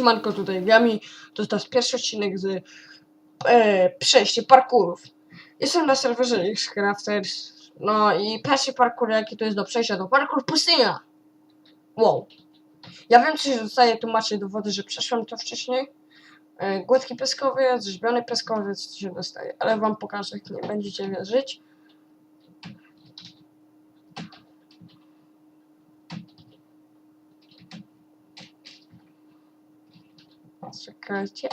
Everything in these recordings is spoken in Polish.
Siemanko tutaj Wiami, to jest pierwszy odcinek z e, przejście parkurów. Jestem na serwerze X-Crafters, no i pierwszy parkour jaki to jest do przejścia, to parkour pustynia. Wow. Ja wiem, co się dostaje, tu macie dowody, że przeszłem to wcześniej. E, gładki piaskowiec, rzeźbiony piaskowiec, co się dostaje, ale wam pokażę, jak nie będziecie wierzyć. Czekajcie.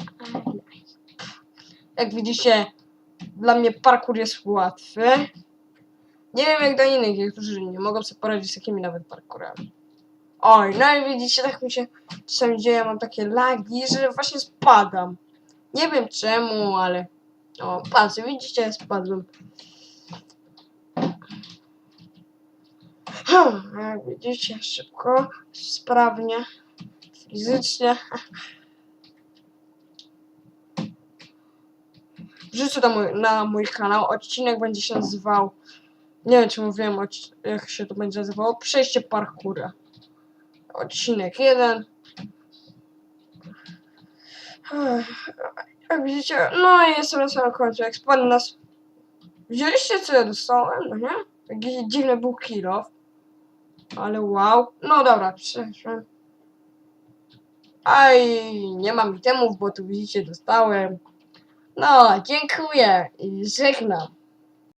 Jak widzicie, dla mnie parkour jest łatwy. Nie wiem jak dla innych, niektórzy nie mogą sobie poradzić z takimi nawet parkurami. Oj, no i widzicie, tak mi się czasami dzieje, mam takie lagi, że właśnie spadam. Nie wiem czemu, ale... O, patrzcie, widzicie, spadłem. Hmm, Jak widzicie, szybko, sprawnie, fizycznie. Wrzucę to mój, na mój kanał. Odcinek będzie się nazywał. Nie wiem, czy mówiłem, jak się to będzie nazywało. Przejście parkura. Odcinek jeden. Jak widzicie, no i jestem na samym końcu. Jak spadł nas. Widzieliście, co ja dostałem? No nie? Taki dziwny był kilo. Ale wow. No dobra, przeszłem. Aj, nie mam itemów, bo tu widzicie, dostałem. No, dziękuję i żegnam.